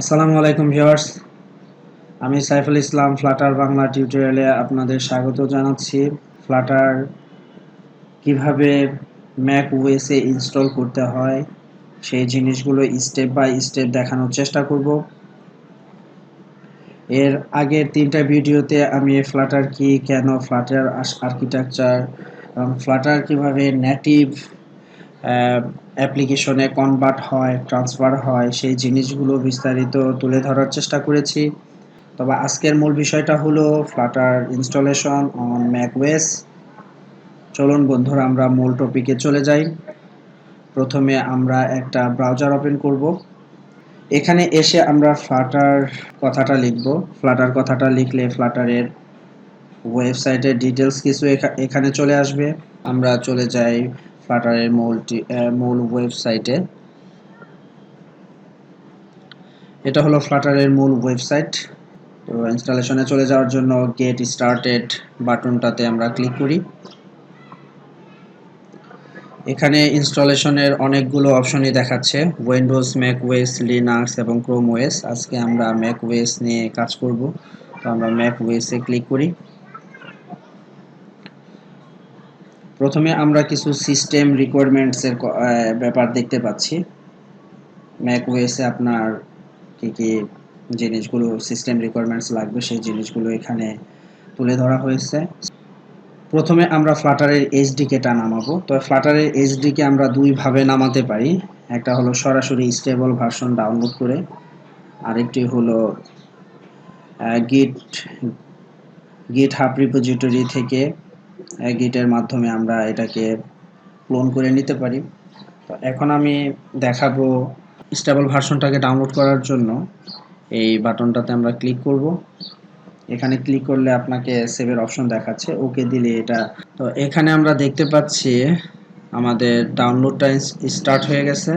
আসসালামু আলাইকুম ভিউয়ার্স। আমি সাইফুল ইসলাম ফ্লাটার বাংলা টিউটোরিয়ালে আপনাদের স্বাগত জানাচ্ছি। ফ্লাটার কীভাবে ম্যাক ওয়েসে ইনস্টল করতে হয়, সেই জিনিসগুলো স্টেপ বাই স্টেপ দেখানোর চেষ্টা করব। এর আগের তিনটা ভিডিওতে আমি ফ্লাটার কি, কেন ফ্লাটার আর্কিটেকচার এবং ফ্লাটার কীভাবে নেটিভ অ্যাপ্লিকেশনে কনভার্ট হয় ট্রান্সফার হয়, সেই জিনিসগুলো বিস্তারিত তুলে ধরার চেষ্টা করেছি। তবে আজকের মূল বিষয়টা হলো ফ্লাটার ইনস্টলেশন অন ম্যাকওয়েস চলুন বন্ধুরা, আমরা মূল টপিকে চলে যাই। প্রথমে আমরা একটা ব্রাউজার ওপেন করব। এখানে এসে আমরা ফ্লাটার কথাটা লিখব। ফ্লাটার কথাটা লিখলে ফ্লাটারের ওয়েবসাইটের ডিটেলস কিছু এখানে চলে আসবে। আমরা চলে যাই ফ্লাটারের মূল মূল ওয়েবসাইটে এটা হলো ফ্লাটারের মূল ওয়েবসাইট তো ইনস্টলেশনে চলে যাওয়ার জন্য গেট স্টার্টেড বাটনটাতে আমরা ক্লিক করি। এখানে ইনস্টলেশনের অনেকগুলো অপশনই দেখাচ্ছে। উইন্ডোজ ম্যাক ওয়েস লিনাক্স এবং ক্রোম ওয়েস আজকে আমরা ম্যাক ওয়েস নিয়ে কাজ করব। তো আমরা ম্যাক ওয়েসে ক্লিক করি। প্রথমে আমরা কিছু সিস্টেম রিকোয়ারমেন্টসের ব্যাপার দেখতে পাচ্ছি। ম্যাক ওয়েসে আপনার কী কী জিনিসগুলো সিস্টেম রিকোয়ারমেন্টস লাগবে, সেই জিনিসগুলো এখানে তুলে ধরা হয়েছে। প্রথমে আমরা ফ্লাটারের এইচডিকেটা নামাবো। তো ফ্লাটারের এইচডিকে আমরা দুইভাবে নামাতে পারি। একটা হলো সরাসরি স্টেবল ভার্সন ডাউনলোড করে, আরেকটি হলো গিট গিট হাব রিপোজিটরি থেকে গিটের মাধ্যমে আমরা এটাকে ক্লোন করে নিতে পারি। তো এখন আমি দেখাবো স্টেবল ভার্সনটাকে ডাউনলোড করার জন্য। এই বাটনটাতে আমরা ক্লিক করব। এখানে ক্লিক করলে আপনাকে সেভের অপশন দেখাচ্ছে। ওকে দিলে এটা। তো এখানে আমরা দেখতে পাচ্ছি আমাদের ডাউনলোডটা স্টার্ট হয়ে গেছে।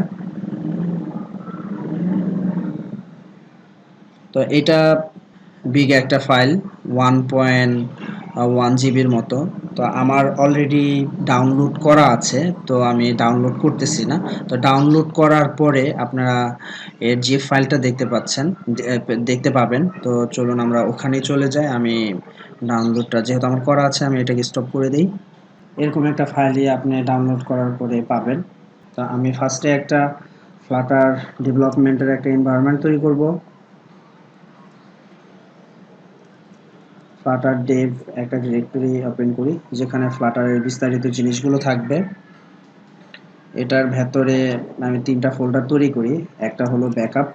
তো এটা বিগ একটা ফাইল ওয়ান পয়েন্ট ওয়ান জিবির মতো। তো আমার অলরেডি ডাউনলোড করা আছে, তো আমি ডাউনলোড করতেছি না। তো ডাউনলোড করার পরে আপনারা এর যে ফাইলটা দেখতে পাচ্ছেন দেখতে পাবেন। তো চলুন আমরা ওখানে চলে যাই। আমি ডাউনলোডটা যেহেতু আমার করা আছে, আমি এটাকে স্টপ করে দিই। এরকম একটা ফাইলই আপনি ডাউনলোড করার পরে পাবেন। তো আমি ফার্স্টে একটা ফ্লাটার ডেভেলপমেন্টের একটা এনভায়রনমেন্ট তৈরি করব। ফ্লাটার ডেভ একটা ডিরেক্টরি ওপেন করি, যেখানে ফ্লাটারের বিস্তারিত জিনিসগুলো থাকবে। এটার ভেতরে আমি তিনটা ফোল্ডার তৈরি করি, একটা হলো ব্যাকআপ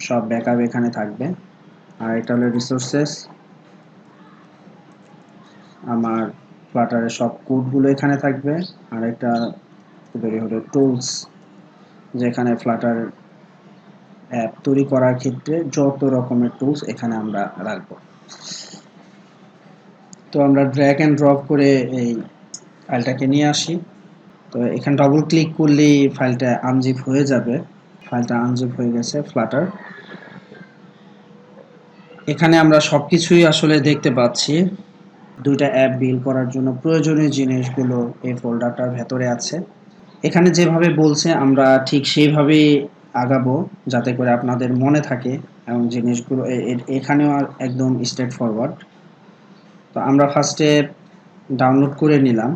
সব ব্যাকআপ এখানে থাকবে। আর এটা হলো রিসোর্সেস আমার ফ্লাটারের সব কোডগুলো এখানে থাকবে। আর একটা তৈরি হলো টুলস যেখানে ফ্লাটার অ্যাপ তৈরি করার ক্ষেত্রে যত রকমের টুলস এখানে আমরা রাখব। তো আমরা ড্র্যাগ অ্যান্ড ড্রপ করে এই ফাইলটাকে নিয়ে আসি। তো এখানে ডবল ক্লিক করলেই ফাইলটা আনজিপ হয়ে যাবে। ফাইলটা আনজিপ হয়ে গেছে ফ্লাটার এখানে আমরা সব কিছুই আসলে দেখতে পাচ্ছি। দুইটা অ্যাপ বিল করার জন্য প্রয়োজনীয় জিনিসগুলো এই ফোল্ডারটার ভেতরে আছে। এখানে যেভাবে বলছে, আমরা ঠিক সেইভাবেই আগাবো যাতে করে আপনাদের মনে থাকে এবং জিনিসগুলো এখানেও একদম স্ট্রেট ফরওয়ার্ড তো আমরা ফার্স্টে ডাউনলোড করে নিলাম।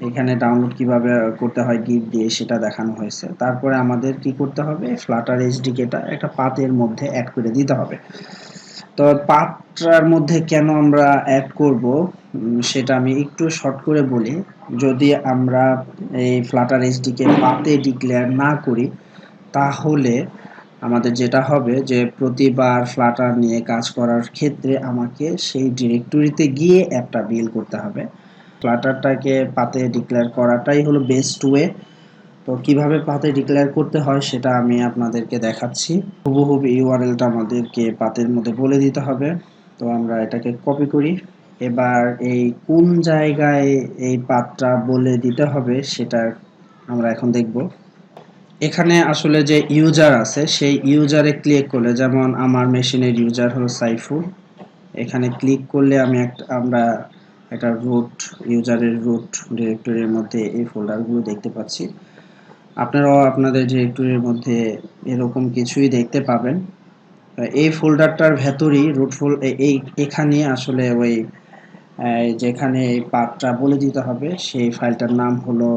এখানে ডাউনলোড কীভাবে করতে হয় গিট দিয়ে সেটা দেখানো হয়েছে। তারপরে আমাদের কি করতে হবে ফ্লাটার এইচডিকেটা একটা পাতের মধ্যে অ্যাড করে দিতে হবে। তো পাতটার মধ্যে কেন আমরা অ্যাড করব? সেটা আমি একটু শর্ট করে বলি। যদি আমরা এই ফ্লাটার এইচডিকে পাতে ডিক্লেয়ার না করি, তাহলে আমাদের যেটা হবে যে প্রতিবার ফ্লাটার নিয়ে কাজ করার ক্ষেত্রে আমাকে সেই ডিরেক্টরিতে গিয়ে অ্যাপটা বিল করতে হবে। ফ্লাটারটাকে পাতে ডিক্লেয়ার করাটাই হলো বেস্ট ওয়ে তো কীভাবে পাতে ডিক্লেয়ার করতে হয় সেটা আমি আপনাদেরকে দেখাচ্ছি। হুবহুব ইউআরএলটা আমাদেরকে পাতের মধ্যে বলে দিতে হবে। তো আমরা এটাকে কপি করি। এবার এই কোন জায়গায় এই পাতটা বলে দিতে হবে সেটা আমরা এখন দেখব। এখানে আসলে যে ইউজার আছে, সেই ইউজারে ক্লিক করলে, যেমন আমার মেশিনের ইউজার হলো সাইফুল এখানে ক্লিক করলে আমি একটা আমরা একটা রুট ইউজারের রুট ডিরেক্টরির মধ্যে এই ফোল্ডারগুলো দেখতে পাচ্ছি। আপনারাও আপনাদের ডিরেক্টরির মধ্যে এরকম কিছুই দেখতে পাবেন। এই ফোল্ডারটার ভেতরই রুট ফোল এই, এখানে আসলে ওই যেখানে পাথটা বলে দিতে হবে, সেই ফাইলটার নাম হলো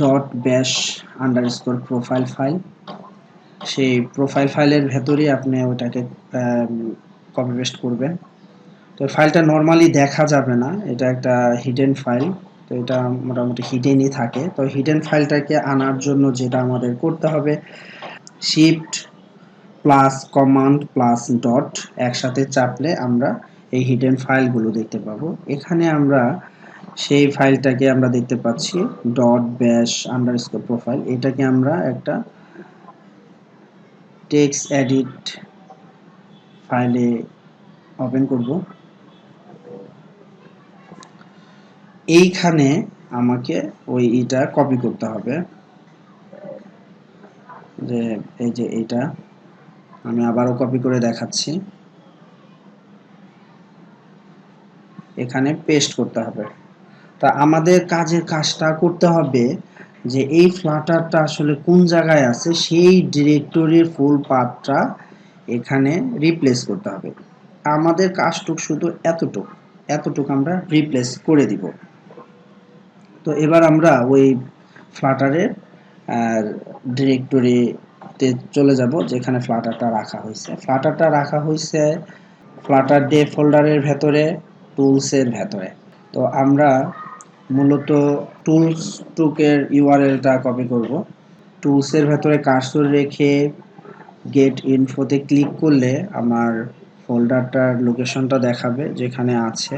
dot bash underscore profile file সেই প্রোফাইল ফাইলের ভেতরেই আপনি ওটাকে কপি পেস্ট করবেন। তো ফাইলটা নর্মালি দেখা যাবে না, এটা একটা হিডেন ফাইল তো এটা মোটামুটি হিডেনই থাকে। তো হিডেন ফাইলটাকে আনার জন্য যেটা আমাদের করতে হবে shift plus command plus dot একসাথে চাপলে আমরা এই হিডেন ফাইলগুলো দেখতে পাবো। এখানে আমরা সেই ফাইলটাকে আমরা দেখতে পাচ্ছি ডট ব্যাশ আন্ডারস্কোর প্রোফাইল এটাকে আমরা একটা টেক্সট এডিট ফাইলে ওপেন করব। এইখানে আমাকে ওই এটা কপি করতে হবে। যে এই যে এটা আমি আবারও কপি করে দেখাচ্ছি। এখানে পেস্ট করতে হবে। তা আমাদের কাজের কাজটা করতে হবে যে এই ফ্লাটারটা আসলে কোন জায়গায় আছে, সেই ডিরেক্টরির ফুল পাথটা এখানে রিপ্লেস করতে হবে। আমাদের কাজটুক শুধু এতটুক এতটুক আমরা রিপ্লেস করে দিব। তো এবার আমরা ওই ফ্লাটারের ডিরেক্টরিতে চলে যাব, যেখানে ফ্লাটারটা রাখা হয়েছে। ফ্লাটারটা রাখা হয়েছে ফ্লাটার ডে ফোল্ডারের ভেতরে টুলসের ভেতরে। তো আমরা মূলত টুলস টুকের ইউআরএলটা কপি করব। টুলসের ভেতরে কার্সর রেখে গেট ইনফোতে ক্লিক করলে আমার ফোল্ডারটার লোকেশনটা দেখাবে, যেখানে আছে।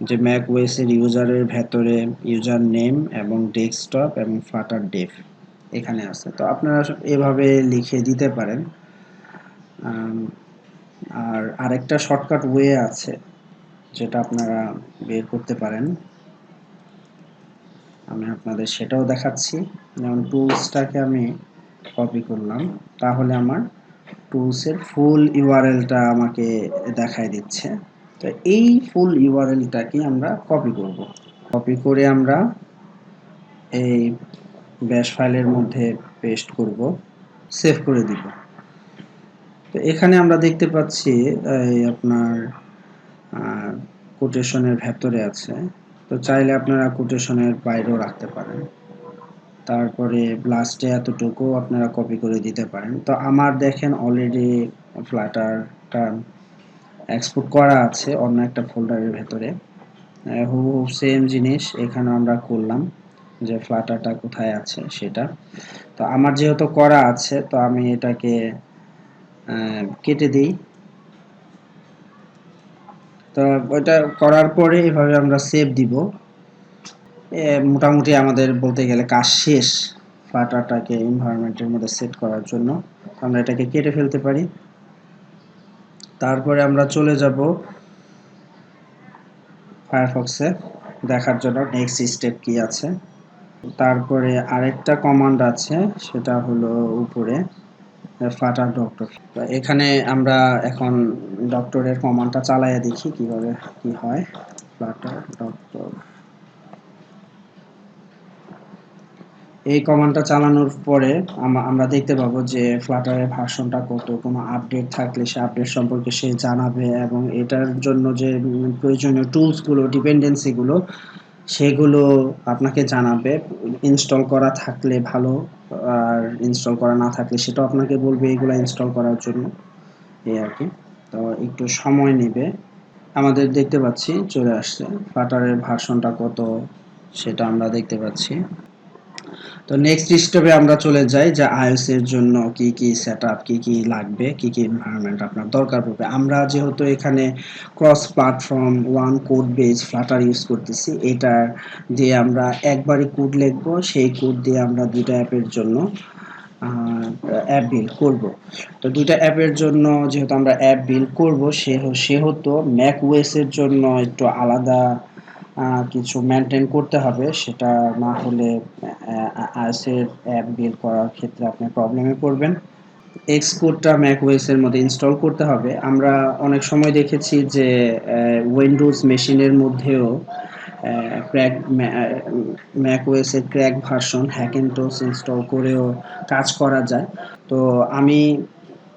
যে ম্যাক ওয়েসের ইউজারের ভেতরে ইউজার নেম এবং ডেস্কটপ এবং ফ্লাটার ডেভ এখানে আছে। তো আপনারা এভাবে লিখে দিতে পারেন। আর আরেকটা শর্টকাট ওয়ে আছে যেটা আপনারা বের করতে পারেন। আমি আপনাদের সেটাও দেখাচ্ছি। যেমন টুলসটাকে আমি কপি করলাম। তাহলে আমার টুলসের ফুল ইউআরএলটা আমাকে দেখায় দিচ্ছে। তো এই ফুল ইউআরএলটাকে আমরা কপি করব। কপি করে আমরা এই ব্যাশ ফাইলের মধ্যে পেস্ট করব সেভ করে দিব। তো এখানে আমরা দেখতে পাচ্ছি আপনার কোটেশনের ভেতরে আছে। তো চাইলে আপনারা কোটেশনের বাইরেও রাখতে পারেন। তারপরে লাস্টে এতটুকু আপনারা কপি করে দিতে পারেন। তো আমার দেখেন অলরেডি ফ্ল্যাটারটা এক্সপোর্ট করা আছে অন্য একটা ফোল্ডারের ভেতরে। হু সেম জিনিস এখানে আমরা করলাম যে ফ্ল্যাটারটা কোথায় আছে সেটা। তো আমার যেহেতু করা আছে, তো আমি এটাকে কেটে দিই। তো ওইটা করার পরে এভাবে আমরা সেভ দিব। মোটামুটি আমাদের বলতে গেলে কাজ শেষ ফ্লাটারটাকে এনভায়রনমেন্টের মধ্যে সেট করার জন্য। আমরা এটাকে কেটে ফেলতে পারি। তারপরে আমরা চলে যাব ফায়ারফক্সে দেখার জন্য নেক্সট স্টেপ কি আছে? তারপরে আরেকটা কমান্ড আছে, সেটা হলো উপরে ফ্লাটার ডক্টর এখানে আমরা এখন ডক্টরের কমান্ডটা চালাইয়া দেখি কীভাবে কি হয়। ফ্লাটার ডক্টর এই কমান্ডটা চালানোর পরে আমরা দেখতে পাবো যে ফ্লাটারের ভার্সনটা কত, কোনো আপডেট থাকলে সে আপডেট সম্পর্কে সে জানাবে এবং এটার জন্য যে প্রয়োজনীয় টুলসগুলো, ডিপেন্ডেন্সিগুলো, সেগুলো আপনাকে জানাবে। ইনস্টল করা থাকলে ভালো, আর ইনস্টল করা না থাকলে সেটাও আপনাকে বলবে এগুলো ইনস্টল করার জন্য। এই আর কি। তো একটু সময় নেবে। আমাদের দেখতে পাচ্ছি, চলে আসছে। ফ্লাটারের ভার্সনটা কত, সেটা আমরা দেখতে পাচ্ছি। তো নেক্সট স্টেপে আমরা চলে যাই যে আইওএস এর জন্য কি কি সেটআপ কি কি লাগবে, কি কি এনভায়রনমেন্ট আপনার দরকার পড়বে। আমরা যেহেতু এখানে cross platform one code base Flutter use করতেছি, এটা দিয়ে আমরা একবারই কোড লিখব, সেই কোড দিয়ে আমরা দুইটা অ্যাপের জন্য অ্যাপ বিল করব। তো দুইটা অ্যাপের জন্য যেহেতু আমরা অ্যাপ বিল করব সেহেতু ম্যাক ওয়েসের জন্য একটু আলাদা কিছু মেনটেন করতে হবে, সেটা না হলে আইসের অ্যাপ বিল্ড করার ক্ষেত্রে আপনি প্রবলেমে পড়বেন। এক্স কোডটা ম্যাক ওয়েসের মধ্যে ইনস্টল করতে হবে। আমরা অনেক সময় দেখেছি যে উইন্ডোজ মেশিনের মধ্যেও ক্র্যাক ম্যাক ওএসের ক্র্যাক ভার্সন হ্যাকেনটোস ইনস্টল করেও কাজ করা যায়। তো আমি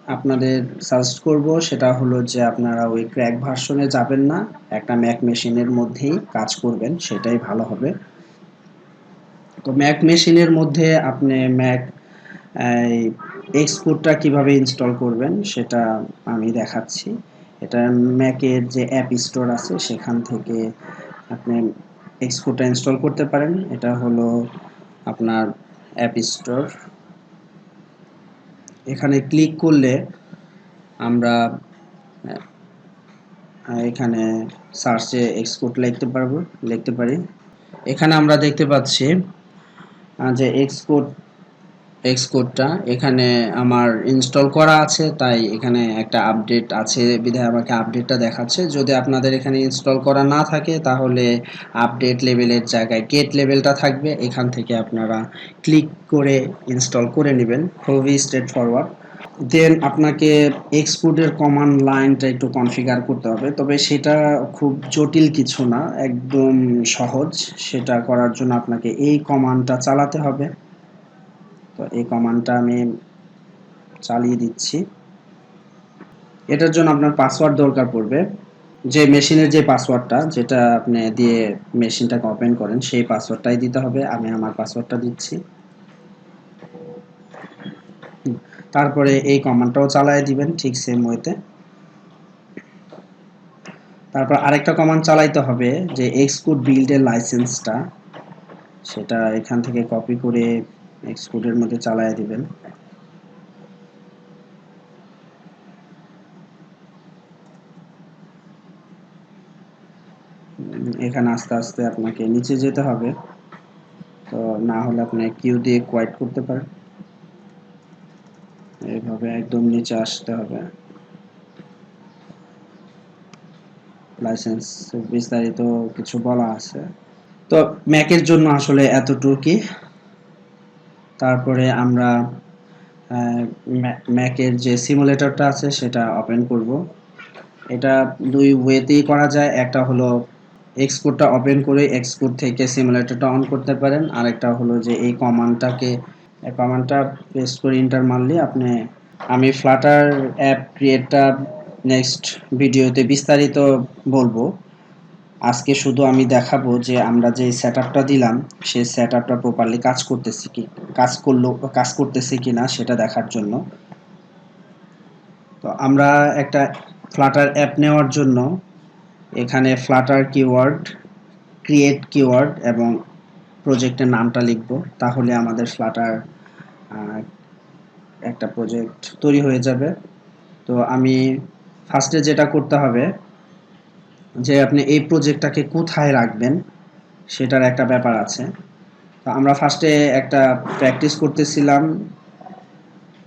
আপনাদের সাজেস্ট করব, সেটা হলো যে আপনারা ওই ক্র্যাক ভার্সনে যাবেন না, একটা ম্যাক মেশিনের মধ্যেই কাজ করবেন, সেটাই ভালো হবে। তো ম্যাক মেশিনের মধ্যে আপনি ম্যাক এক্সপোর্টটা কীভাবে ইনস্টল করবেন, সেটা আমি দেখাচ্ছি। এটা ম্যাকের যে অ্যাপ স্টোর আছে, সেখান থেকে আপনি এক্সপোর্টটা ইনস্টল করতে পারেন। এটা হলো আপনার অ্যাপ স্টোর এখানে ক্লিক করলে আমরা এখানে সার্চে এক্সপোর্ট লিখতে পারব, লিখতে পারি। এখানে আমরা দেখতে পাচ্ছি যে এক্সপোর্ট এক্সকোডটা এখানে আমার ইনস্টল করা আছে, তাই এখানে একটা আপডেট আছে, বিধায় আমাকে আপডেটটা দেখাচ্ছে। যদি আপনাদের এখানে ইনস্টল করা না থাকে, তাহলে আপডেট লেভেলের জায়গায় গেট লেভেলটা থাকবে। এখান থেকে আপনারা ক্লিক করে ইনস্টল করে নেবেন। খুবই স্ট্রেট ফরওয়ার্ড দেন আপনাকে এক্সপোর্টের কমান্ড লাইনটা একটু কনফিগার করতে হবে। তবে সেটা খুব জটিল কিছু না, একদম সহজ। সেটা করার জন্য আপনাকে এই কমান্ডটা চালাতে হবে। তো এই কমান্ডটা আমি চালিয়ে দিচ্ছি। এটার জন্য আপনার পাসওয়ার্ড দরকার পড়বে। যে মেশিনের যে পাসওয়ার্ডটা যেটা আপনি দিয়ে মেশিনটাকে ওপেন করেন, সেই পাসওয়ার্ডটাই দিতে হবে। আমি আমার পাসওয়ার্ডটা দিচ্ছি। তারপরে এই কমান্ডটাও চালায় দিবেন ঠিক সেম ওয়েতে তারপর আরেকটা কমান্ড চালাইতে হবে, যে এক্সপোর্ট বিল্ডের লাইসেন্সটা সেটা এখান থেকে কপি করে এক্সপোর্টের মধ্যে চালায় দিবেন। এখানে আস্তে আস্তে আপনাকে নিচে যেতে হবে। তো না হলে আপনি কিউ দিয়ে কোয়াইট করতে পারেন। এইভাবে একদম নিচে আসতে হবে। লাইসেন্স বিস্তারিত কিছু বলা আছে। তো ম্যাকের জন্য আসলে এতটুকুই তারপরে আমরা ম্যাকের যে সিমুলেটরটা আছে সেটা ওপেন করব। এটা দুই ওয়েতেই করা যায়। একটা হলো এক্সপোর্টটা ওপেন করে এক্সপোর্ট থেকে সিমুলেটরটা অন করতে পারেন। আরেকটা হলো যে এই কমান্ডটাকে কমান্ডটা পেস্ট করে ইন্টার মারলে আপনি, আমি ফ্লাটার অ্যাপ ক্রিয়েটটা নেক্সট ভিডিওতে বিস্তারিত বলব। আজকে শুধু আমি দেখাবো যে আমরা যে সেট দিলাম, সেই সেট আপটা প্রপারলি কাজ করতেছি কি, কাজ করল, কাজ করতেছে কি না সেটা দেখার জন্য। তো আমরা একটা ফ্লাটার অ্যাপ নেওয়ার জন্য এখানে ফ্লাটার কিওয়ার্ড ক্রিয়েট কিওয়ার্ড এবং প্রজেক্টের নামটা লিখব, তাহলে আমাদের ফ্লাটার একটা প্রজেক্ট তৈরি হয়ে যাবে। তো আমি ফার্স্টে যেটা করতে হবে যে আপনি এই প্রজেক্টটাকে কোথায় রাখবেন, সেটার একটা ব্যাপার আছে। তো আমরা ফার্স্টে একটা প্র্যাকটিস করতেছিলাম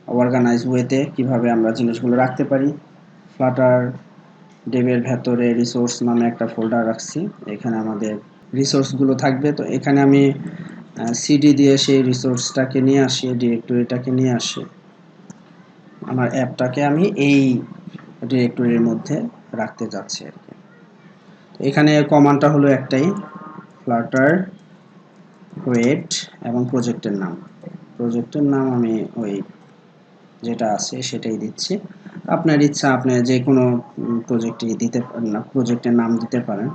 অর্গানাইজ ওয়েতে কীভাবে আমরা জিনিসগুলো রাখতে পারি। ফ্লাটার ডেবের ভেতরে রিসোর্স নামে একটা ফোল্ডার রাখছি। এখানে আমাদের রিসোর্সগুলো থাকবে। তো এখানে আমি সিডি দিয়ে সেই রিসোর্সটাকে নিয়ে আসি ডিরেক্টরিটাকে নিয়ে আসি। আমার অ্যাপটাকে আমি এই ডিরেক্টরির মধ্যে রাখতে যাচ্ছি আর কি। এখানে কমান্ডটা হলো একটাই ফ্লাটার ওয়েট এবং প্রজেক্টের নাম। প্রজেক্টের নাম আমি ওই যেটা আছে সেটাই দিচ্ছি। আপনার ইচ্ছা, আপনি যে কোনো প্রজেক্টই দিতে পারেন না প্রজেক্টের নাম দিতে পারেন।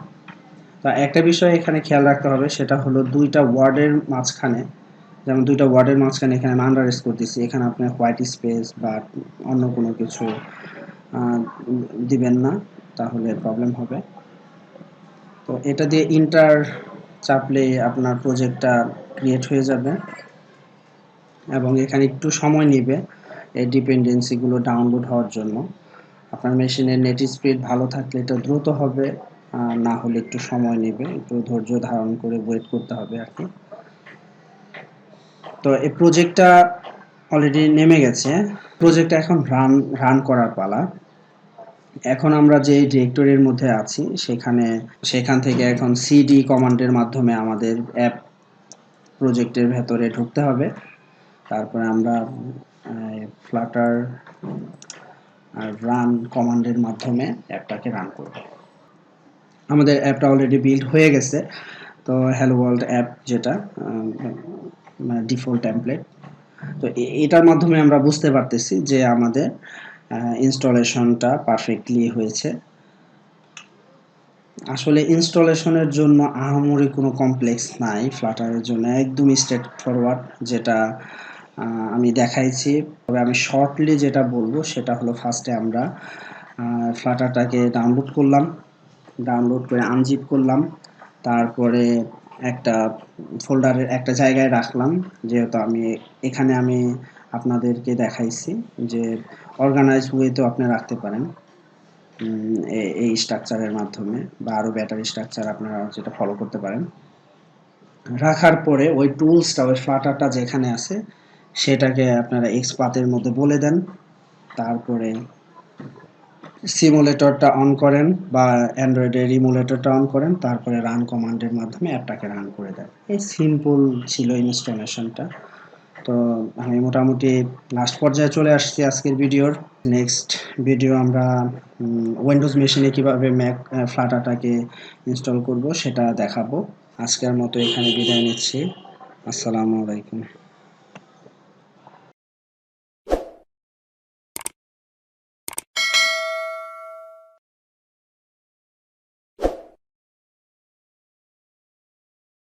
তা একটা বিষয় এখানে খেয়াল রাখতে হবে, সেটা হলো দুইটা ওয়ার্ডের মাঝখানে, যেমন দুইটা ওয়ার্ডের মাঝখানে এখানে আমি আন্ডার স্কোর দিচ্ছি। এখানে আপনি হোয়াইট স্পেস বা অন্য কোনো কিছু দিবেন না, তাহলে প্রবলেম হবে। তো এটা দিয়ে ইন্টার চাপলে আপনার প্রজেক্টটা ক্রিয়েট হয়ে যাবে এবং এখানে একটু সময় নেবে এই ডিপেন্ডেন্সিগুলো ডাউনলোড হওয়ার জন্য। আপনার মেশিনের নেট স্পিড ভালো থাকলে এটা দ্রুত হবে না হলে একটু সময় নেবে, একটু ধৈর্য ধারণ করে ওয়েট করতে হবে আর কি। তো এই প্রজেক্টটা অলরেডি নেমে গেছে। প্রজেক্টটা এখন রান রান করার পালা। এখন আমরা যে ডিরেক্টরির মধ্যে আছি, সেখানে, সেখান থেকে এখন সিডি কমান্ডের মাধ্যমে আমাদের অ্যাপ প্রজেক্টের ভেতরে ঢুকতে হবে। তারপরে আমরা ফ্লাটার আর রান কমান্ডের মাধ্যমে অ্যাপটাকে রান করব। আমাদের অ্যাপটা অলরেডি বিল্ড হয়ে গেছে। তো হ্যালো ওয়ার্ল্ড অ্যাপ যেটা মানে ডিফল্ট টেমপ্লেট তো এ- এটার মাধ্যমে আমরা বুঝতে পারতেছি যে আমাদের ইনস্টলেশনটা পারফেক্টলি হয়েছে। আসলে ইনস্টলেশনের জন্য আহামরি কোনো কমপ্লেক্স নাই। ফ্লাটারের জন্য একদম স্ট্রেট ফরওয়ার্ড যেটা আমি দেখাইছি। তবে আমি শর্টলি যেটা বলব, সেটা হলো ফার্স্টে আমরা ফ্লাটারটাকে ডাউনলোড করলাম। ডাউনলোড করে আনজিপ করলাম। তারপরে একটা ফোল্ডারের একটা জায়গায় রাখলাম। যেহেতু আমি, এখানে আমি আপনাদেরকে দেখাইছি যে অর্গানাইজ ওয়েতেও আপনি রাখতে পারেন এই স্ট্রাকচারের মাধ্যমে বা আরও ব্যাটারি স্ট্রাকচার আপনারা যেটা ফলো করতে পারেন। রাখার পরে ওই টুলসটা ওই ফ্লাটারটা যেখানে আছে, সেটাকে আপনারা এক্স পাতের মধ্যে বলে দেন। তারপরে সিমুলেটরটা অন করেন বা অ্যান্ড্রয়েডের ইমুলেটরটা অন করেন। তারপরে রান কমান্ডের মাধ্যমে অ্যাপটাকে রান করে দেন। এই সিম্পল ছিল ইনস্টলেশনটা তো আমি মোটামুটি লাস্ট পর্যায়ে চলে আসছি আজকের ভিডিওর নেক্সট ভিডিও আমরা উইন্ডোজ মেশিনে কীভাবে ম্যাক ফ্লাটাটাকে ইনস্টল করব সেটা দেখাবো। আজকের মতো এখানে বিদায় নিচ্ছি। আসসালামু আলাইকুম।